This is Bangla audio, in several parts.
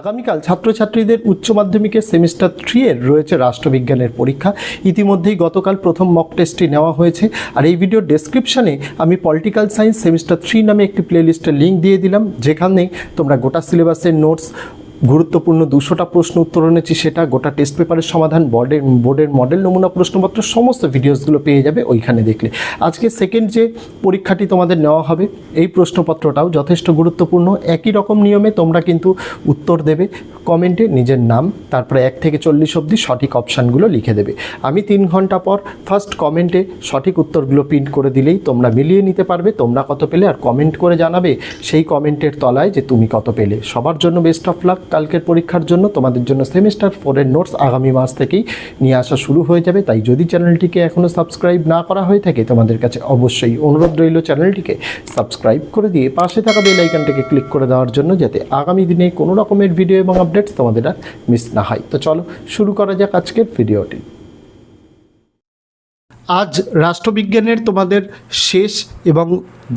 আগামীকাল ছাত্রছাত্রীদের উচ্চ মাধ্যমিকের সেমিস্টার থ্রি এর রয়েছে রাষ্ট্রবিজ্ঞানের পরীক্ষা। ইতিমধ্যেই গতকাল প্রথম মক টেস্টটি নেওয়া হয়েছে। আর এই ভিডিও ডেসক্রিপশনে আমি পলিটিক্যাল সায়েন্স সেমিস্টার থ্রি নামে একটি প্লেলিস্টের লিঙ্ক দিয়ে দিলাম। যেখানে তোমরা গোটা সিলেবাসের নোটস গুরুত্বপূর্ণ দুশোটা প্রশ্ন উত্তর এনেছি, সেটা গোটা টেস্ট পেপারের সমাধান বোর্ডের বোর্ডের মডেল নমুনা প্রশ্নপত্র, সমস্ত ভিডিওসগুলো পেয়ে যাবে ওইখানে দেখলে। আজকে সেকেন্ড যে পরীক্ষাটি তোমাদের নেওয়া হবে, এই প্রশ্নপত্রটাও যথেষ্ট গুরুত্বপূর্ণ। একই রকম নিয়মে তোমরা কিন্তু উত্তর দেবে কমেন্টে নিজের নাম, তারপরে এক থেকে চল্লিশ অবধি সঠিক অপশানগুলো লিখে দেবে। আমি তিন ঘণ্টা পর ফার্স্ট কমেন্টে সঠিক উত্তরগুলো প্রিন্ট করে দিলেই তোমরা মিলিয়ে নিতে পারবে, তোমরা কত পেলে আর কমেন্ট করে জানাবে, সেই কমেন্টের তলায় যে তুমি কত পেলে। সবার জন্য বেস্ট অফ লাক কালকের পরীক্ষার জন্য তোমাদের জন্য সেমিস্টার ফোরের নোটস আগামী মাস থেকেই নিয়ে আসা শুরু হয়ে যাবে। তাই যদি চ্যানেলটিকে এখনও সাবস্ক্রাইব না করা হয়ে থাকে, তোমাদের কাছে অবশ্যই অনুরোধ রইল চ্যানেলটিকে সাবস্ক্রাইব করে দিয়ে পাশে থাকা বেল আইকনটাকে ক্লিক করে দেওয়ার জন্য যাতে আগামী দিনে কোনো রকমের ভিডিও এবং আপডেটস তোমাদের আর মিস না হয়। তো চলো শুরু করা যাক আজকের ভিডিওটি আজ রাষ্ট্রবিজ্ঞানের তোমাদের শেষ এবং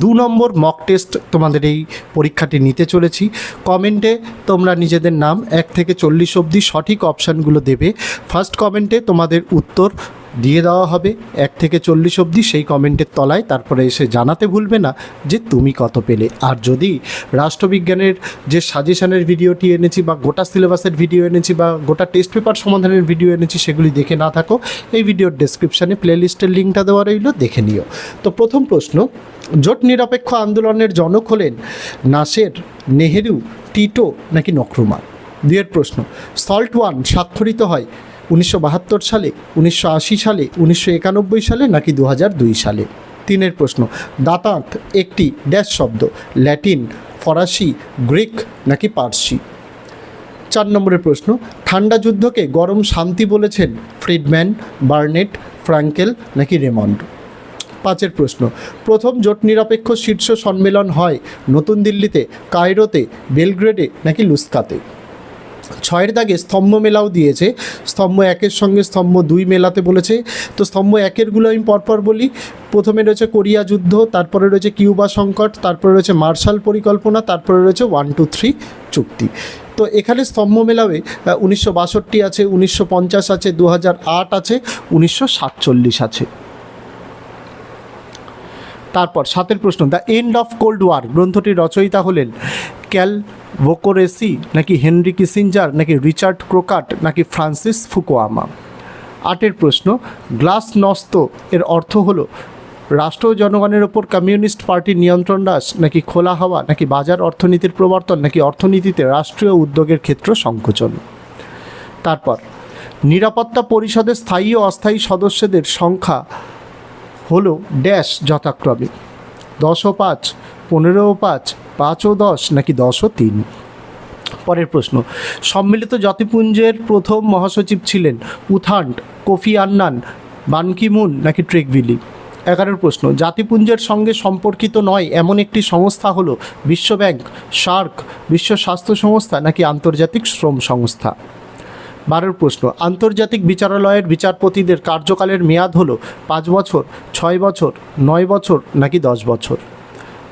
দু নম্বর মক টেস্ট তোমাদের এই পরীক্ষাটি নিতে চলেছি। কমেন্টে তোমরা নিজেদের নাম এক থেকে চল্লিশ অবধি সঠিক অপশানগুলো দেবে। ফার্স্ট কমেন্টে তোমাদের উত্তর দিয়ে দেওয়া হবে। এক থেকে চল্লিশ অবধি সেই কমেন্টের তলায় তারপরে এসে জানাতে ভুলবে না যে তুমি কত পেলে। আর যদি রাষ্ট্রবিজ্ঞানের যে সাজেশনের ভিডিওটি এনেছি বা গোটা সিলেবাসের ভিডিও এনেছি বা গোটা টেস্ট পেপার সমাধানের ভিডিও এনেছি সেগুলি দেখে না থাকো, এই ভিডিওর ডেসক্রিপশানে প্লেলিস্টের লিঙ্কটা দেওয়া রইল, দেখে নিও। তো প্রথম প্রশ্ন, জোট নিরপেক্ষ আন্দোলনের জনক হলেন নাসের নেহেরু, টিটো নাকি নক্রুমা? দুয়ের প্রশ্ন সল্ট ওয়ান স্বাক্ষরিত হয় উনিশশো বাহাত্তর সালে, উনিশশো আশি সালে, উনিশশো একানব্বই সালে নাকি দু সালে? তিনের প্রশ্ন দাঁতাঁত একটি ড্যাশ শব্দ, ল্যাটিন, ফরাসি, গ্রিক নাকি পার্সি? চার নম্বরের প্রশ্ন, ঠান্ডা যুদ্ধকে গরম শান্তি বলেছেন ফ্রিডম্যান, বার্নেট ফ্রাঙ্কেল নাকি রেমন্ড? পাঁচের প্রশ্ন, প্রথম জোট নিরপেক্ষ শীর্ষ সম্মেলন হয় নতুন দিল্লিতে, কায়রোতে, বেলগ্রেডে নাকি লুস্কাতে? ছয়ের দাগে স্তম্ভ মেলাও দিয়েছে। স্তম্ভ একের সঙ্গে স্তম্ভ দুই মেলাতে বলেছে। তো স্তম্ভ একেরগুলো আমি পরপর বলি। প্রথমে রয়েছে কোরিয়া যুদ্ধ, তারপরে রয়েছে কিউবা সংকট, তারপরে রয়েছে মার্শাল পরিকল্পনা, তারপরে রয়েছে ওয়ান, টু, থ্রি চুক্তি। তো এখানে স্তম্ভ মেলাবে উনিশশো বাষট্টি আছে, উনিশশো পঞ্চাশ আছে দু হাজার আট আছে, উনিশশো সাতচল্লিশ আছে। তারপর সাতের প্রশ্ন, the end of cold war গ্রন্থটির রচয়িতা হলেন ক্যাল ভোকোরেসি নাকি হেনরি কিসিঞ্জার নাকি রিচার্ড ক্রোকাট নাকি ফ্রান্সিস ফুকোয়ামা? আটের প্রশ্ন, গ্লাস নস্ত এর অর্থ হলো, রাষ্ট্র জনগণের ওপর কমিউনিস্ট পার্টির নিয়ন্ত্রণ হ্রাস, নাকি খোলা হওয়া, নাকি বাজার অর্থনীতির প্রবর্তন, নাকি অর্থনীতিতে রাষ্ট্রীয় উদ্যোগের ক্ষেত্র সংকোচন? তারপর, নিরাপত্তা পরিষদের স্থায়ী ও অস্থায়ী সদস্যদের সংখ্যা হলো ড্যাশ যথাক্রমে। দশ ও পাঁচ পনেরো পাঁচ পাঁচ ও দশ, নাকি দশ ও তিন? পরের প্রশ্ন, সম্মিলিত জাতিপুঞ্জের প্রথম মহাসচিব ছিলেন উথান্ড, কোফি আন্নান, বানকিমুন, নাকি ট্রেকভিলি? এগারোর প্রশ্ন, জাতিপুঞ্জের সঙ্গে সম্পর্কিত নয় এমন একটি সংস্থা হলো বিশ্বব্যাংক সার্ক বিশ্ব স্বাস্থ্য সংস্থা, নাকি আন্তর্জাতিক শ্রম সংস্থা? বারোর প্রশ্ন, আন্তর্জাতিক বিচারালয়ের বিচারপতিদের কার্যকালের মেয়াদ হলো পাঁচ বছর, ছয় বছর, নয় বছর নাকি দশ বছর?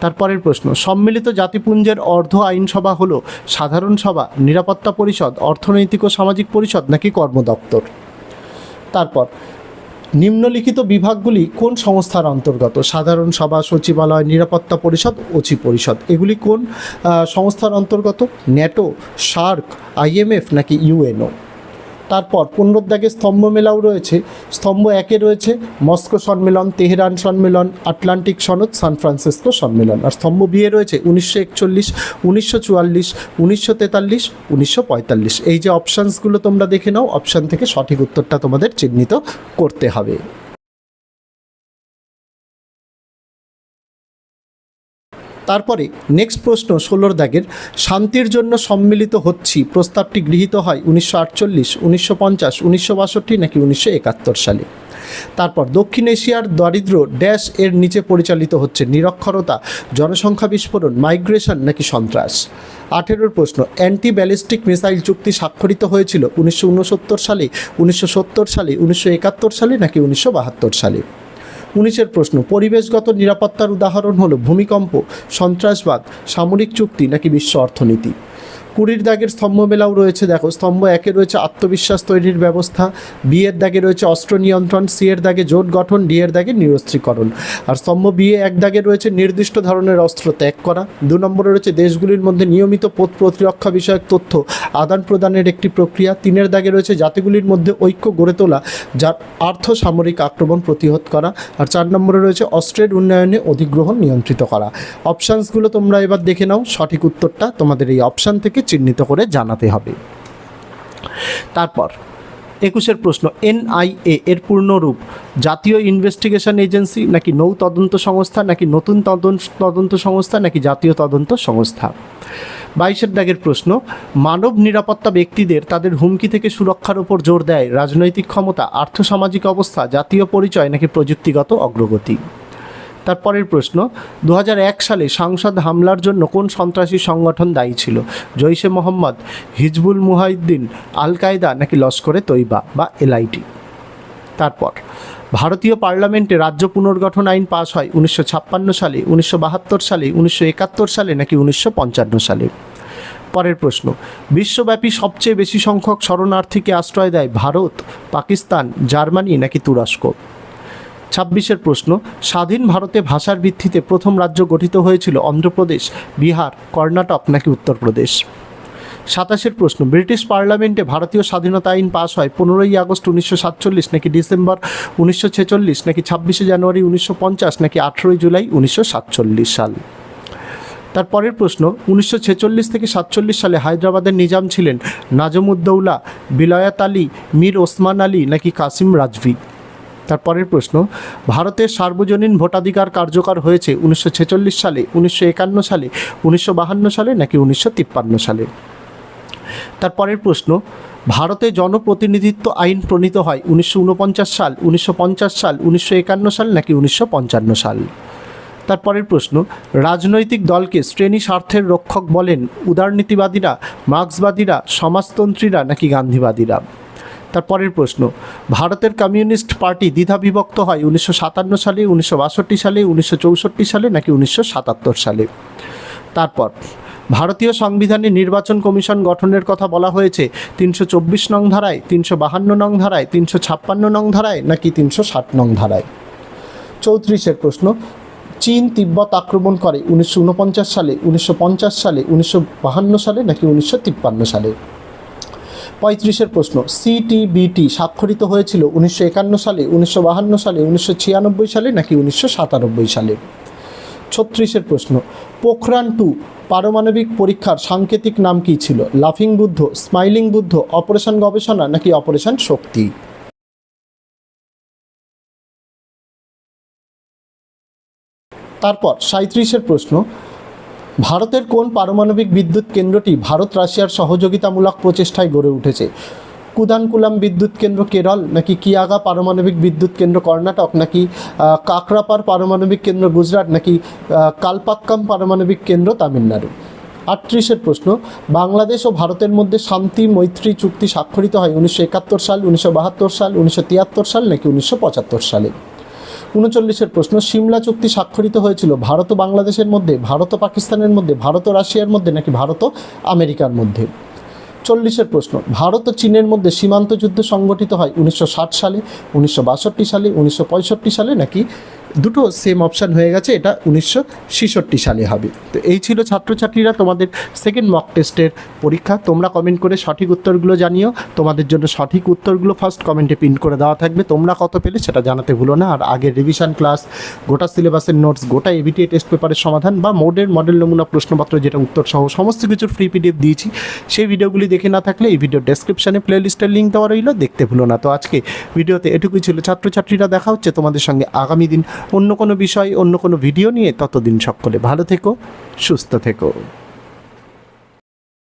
তারপরের প্রশ্ন, সম্মিলিত জাতিপুঞ্জের অর্ধ আইনসভা হলো সাধারণ সভা, নিরাপত্তা পরিষদ, অর্থনৈতিক ও সামাজিক পরিষদ নাকি কর্মদপ্তর তারপর, নিম্নলিখিত বিভাগগুলি কোন সংস্থার অন্তর্গত? সাধারণ সভা, সচিবালয়, নিরাপত্তা পরিষদ, ওচি পরিষদ। এগুলি কোন সংস্থার অন্তর্গত? ন্যাটো, সার্ক আইএমএফ নাকি ইউএনও তারপর পুনরুদ্যাগে স্তম্ভ মেলাও রয়েছে। স্তম্ভ একে রয়েছে, মস্কো সম্মেলন, তেহরান সম্মেলন, আটলান্টিক সনদ, সান ফ্রান্সিসকো সম্মেলন। আর স্তম্ভ বিয়ে রয়েছে উনিশশো একচল্লিশ, উনিশশো চুয়াল্লিশ, উনিশশো তেতাল্লিশ, উনিশশো পঁয়তাল্লিশ। এই যে অপশানসগুলো তোমরা দেখে নাও অপশান থেকে সঠিক উত্তরটা তোমাদের চিহ্নিত করতে হবে। তারপরে নেক্সট প্রশ্ন, ষোলোর দাগের, শান্তির জন্য সম্মিলিত হচ্ছি, প্রস্তাবটি গৃহীত হয় উনিশশো আটচল্লিশ, উনিশশো পঞ্চাশ, উনিশশো বাষট্টি নাকি উনিশশো একাত্তর সালে। তারপর, দক্ষিণ এশিয়ার দারিদ্র ড্যাশ এর নিচে পরিচালিত হচ্ছে নিরক্ষরতা, জনসংখ্যা বিস্ফোরণ মাইগ্রেশন নাকি সন্ত্রাস? আঠেরোর প্রশ্ন অ্যান্টি ব্যালিস্টিক মিসাইল চুক্তি স্বাক্ষরিত হয়েছিল উনিশশো উনসত্তর সালে, উনিশশো সত্তর সালে, উনিশশো একাত্তর সালে নাকি উনিশশো বাহাত্তর সালে? উনিশের প্রশ্ন পরিবেশগত নিরাপত্তার উদাহরণ হলো ভূমিকম্প সন্ত্রাসবাদ সামরিক চুক্তি নাকি বিশ্ব অর্থনীতি? কুড়ির দাগের স্তম্ভ মেলাও রয়েছে, দেখো। স্তম্ভ একে রয়েছে আত্মবিশ্বাস তৈরির ব্যবস্থা, বি এর দাগে রয়েছে অস্ত্র নিয়ন্ত্রণ, সি এর দাগে জোট গঠন, ডি এর দাগে নিরস্ত্রীকরণ। আর স্তম্ভ বি এ এক দাগে রয়েছে নির্দিষ্ট ধরনের অস্ত্র ত্যাগ করা। দু নম্বরে রয়েছে দেশগুলির মধ্যে নিয়মিত পথ প্রতিরক্ষা বিষয়ক তথ্য আদান প্রদানের একটি প্রক্রিয়া। তিনের দাগে রয়েছে জাতিগুলির মধ্যে ঐক্য গড়ে তোলা, যার আর্থ সামরিক আক্রমণ প্রতিহত করা। আর চার নম্বরে রয়েছে অস্ত্রের উন্নয়নে অধিগ্রহণ নিয়ন্ত্রিত করা। অপশানসগুলো তোমরা এবার দেখে নাও, সঠিক উত্তরটা তোমাদের এই অপশান থেকে চিহ্নিত করে জানাতে হবে। তারপর, একুশের প্রশ্ন, এনআইএ এর পূর্ণরূপ জাতীয় ইনভেস্টিগেশন এজেন্সি নাকি নৌ তদন্ত সংস্থা, নাকি নতুন তদন্ত তদন্ত সংস্থা, নাকি জাতীয় তদন্ত সংস্থা? বাইশের দাগের প্রশ্ন, মানব নিরাপত্তা ব্যক্তিদের তাদের হুমকি থেকে সুরক্ষার উপর জোর দেয় রাজনৈতিক ক্ষমতা, আর্থসামাজিক অবস্থা, জাতীয় পরিচয় নাকি প্রযুক্তিগত অগ্রগতি? তারপরের প্রশ্ন দু হাজার এক সালে সংসদ হামলার জন্য কোন সন্ত্রাসী সংগঠন দায়ী ছিল? জৈশে মোহাম্মদ, হিজবুল মুহাইদ্দিন আল কায়দা নাকি লস্করে তৈবা বা এলআইটি তারপর, ভারতীয় পার্লামেন্টে রাজ্য পুনর্গঠন আইন পাস হয় উনিশশো ছাপ্পান্ন সালে, উনিশশো বাহাত্তর সালে, উনিশশো একাত্তর সালে নাকি উনিশশো পঞ্চান্ন সালে? পরের প্রশ্ন, বিশ্বব্যাপী সবচেয়ে বেশি সংখ্যক শরণার্থীকে আশ্রয় দেয় ভারত, পাকিস্তান, জার্মানি নাকি তুরস্ক? ছাব্বিশের প্রশ্ন, স্বাধীন ভারতে ভাষার ভিত্তিতে প্রথম রাজ্য গঠিত হয়েছিল অন্ধ্রপ্রদেশ, বিহার, কর্ণাটক নাকি উত্তরপ্রদেশ? সাতাশের প্রশ্ন, ব্রিটিশ পার্লামেন্টে ভারতীয় স্বাধীনতা আইন পাস হয় পনেরোই আগস্ট উনিশশো সাতচল্লিশ নাকি ডিসেম্বর উনিশশো ছেচল্লিশ নাকি ছাব্বিশে জানুয়ারি উনিশশো পঞ্চাশ নাকি আঠেরোই জুলাই উনিশশো সাতচল্লিশ সাল? তারপরের প্রশ্ন, উনিশশো ছেচল্লিশ থেকে সাতচল্লিশ সালে হায়দ্রাবাদের নিজাম ছিলেন নাজমুদ্দৌলা, বিলায়াত আলী, মীর ওসমান আলী নাকি কাসিম রাজভি? তারপরের প্রশ্ন, ভারতের সার্বজনীন ভোটাধিকার কার্যকর হয়েছে উনিশশো ছেচল্লিশ সালে, উনিশশো একান্ন সালে, উনিশশো সালে নাকি উনিশশো তিপ্পান্ন সালে? তারপরের প্রশ্ন, ভারতে জনপ্রতিনিধিত্ব আইন প্রণীত হয় উনিশশো উনপঞ্চাশ সাল, উনিশশো পঞ্চাশ সাল, উনিশশো একান্ন সাল নাকি উনিশশো পঞ্চান্ন সাল? তারপরের প্রশ্ন, রাজনৈতিক দলকে শ্রেণি স্বার্থের রক্ষক বলেন উদারনীতিবাদীরা, মার্ক্সবাদীরা, সমাজতন্ত্রীরা নাকি গান্ধীবাদীরা? তারপরের প্রশ্ন, ভারতের কমিউনিস্ট পার্টি দ্বিধা বিভক্ত হয় উনিশশো সাতান্ন সালে, উনিশশো বাষট্টি সালে, উনিশশো চৌষট্টি সালে নাকি উনিশশো সাতাত্তর সালে? তারপর, ভারতীয় সংবিধানে নির্বাচন কমিশন গঠনের কথা বলা হয়েছে, তিনশো চব্বিশ নং ধারায়, তিনশো বাহান্ন নং ধারায়, তিনশো ছাপ্পান্ন নং ধারায় নাকি তিনশো ষাট নং ধারায়? চৌত্রিশের প্রশ্ন, চীন তিব্বত আক্রমণ করে উনিশশো উনপঞ্চাশ সালে, উনিশশো পঞ্চাশ সালে, উনিশশো সালে নাকি উনিশশো তিপ্পান্ন সালে? পঁয়ত্রিশের প্রশ্ন সিটিবিটি স্বাক্ষরিত হয়েছিল উনিশশো একান্ন সালে, উনিশশো বাহান্ন সালে, উনিশশো ছিয়ানব্বই সালে নাকি উনিশশো সাতানব্বই সালে? ছত্রিশের প্রশ্ন, পোখরান টু পারমাণবিক পরীক্ষার সাংকেতিক নাম কী ছিল? লাফিং বুদ্ধ, স্মাইলিং বুদ্ধ, অপারেশন গবেষণা নাকি অপারেশন শক্তি? তারপর সাঁত্রিশের প্রশ্ন ভারতের কোন পারমাণবিক বিদ্যুৎ কেন্দ্রটি ভারত রাশিয়ার সহযোগিতামূলক প্রচেষ্টায় গড়ে উঠেছে? কুদানকুলাম বিদ্যুৎ কেন্দ্র কেরল, নাকি কিয়াগা পারমাণবিক বিদ্যুৎ কেন্দ্র কর্ণাটক, নাকি কাকরাপার পারমাণবিক কেন্দ্র গুজরাট, নাকি কালপাক্কাম পারমাণবিক কেন্দ্র তামিলনাড়ু? আটত্রিশের প্রশ্ন, বাংলাদেশ ও ভারতের মধ্যে শান্তি, মৈত্রী চুক্তি স্বাক্ষরিত হয় উনিশশো একাত্তর সাল, উনিশশো বাহাত্তর সাল, উনিশশো তিয়াত্তর সাল, নাকি উনিশশো পঁচাত্তর সালে? উনচল্লিশের প্রশ্ন, সিমলা চুক্তি স্বাক্ষরিত হয়েছিল ভারত ও বাংলাদেশের মধ্যে, ভারত ও পাকিস্তানের মধ্যে, ভারত ও রাশিয়ার মধ্যে নাকি ভারত ও আমেরিকার মধ্যে? চল্লিশের প্রশ্ন, ভারত ও চীনের মধ্যে সীমান্ত যুদ্ধ সংগঠিত হয় উনিশশো ষাট সালে, উনিশশো বাষট্টি সালে, উনিশশো পঁয়ষট্টি সালে নাকি দুটো সেম অপশান হয়ে গেছে, এটা উনিশশো ছেষট্টি সালে হবে। তো এই ছিল ছাত্রছাত্রীরা তোমাদের সেকেন্ড মক টেস্টের পরীক্ষা। তোমরা কমেন্ট করে সঠিক উত্তরগুলো জানিও। তোমাদের জন্য সঠিক উত্তরগুলো ফার্স্ট কমেন্টে পিন করে দেওয়া থাকবে। তোমরা কত পেলে সেটা জানাতে ভুলো না। আর আগের রিভিশন ক্লাস গোটা সিলেবাসের নোটস গোটা এবিটিএ টেস্ট পেপারের সমাধান বা মোডের মডেল নমুনা, প্রশ্নপত্র যেটা উত্তর সহ সমস্ত কিছুর ফ্রি পিডিএফ দিয়েছি। সেই ভিডিওগুলি দেখে না থাকলে এই ভিডিও ডেসক্রিপশনে প্লেলিস্টের লিঙ্ক দেওয়া রইল। দেখতে ভুলো না। তো আজকে ভিডিওতে এটুকুই ছিল। ছাত্রছাত্রীরা দেখা হচ্ছে তোমাদের সঙ্গে আগামী দিন অন্য কোনো বিষয় অন্য কোনো ভিডিও নিয়ে ততদিন সকলে ভালো থেকো সুস্থ থেকো।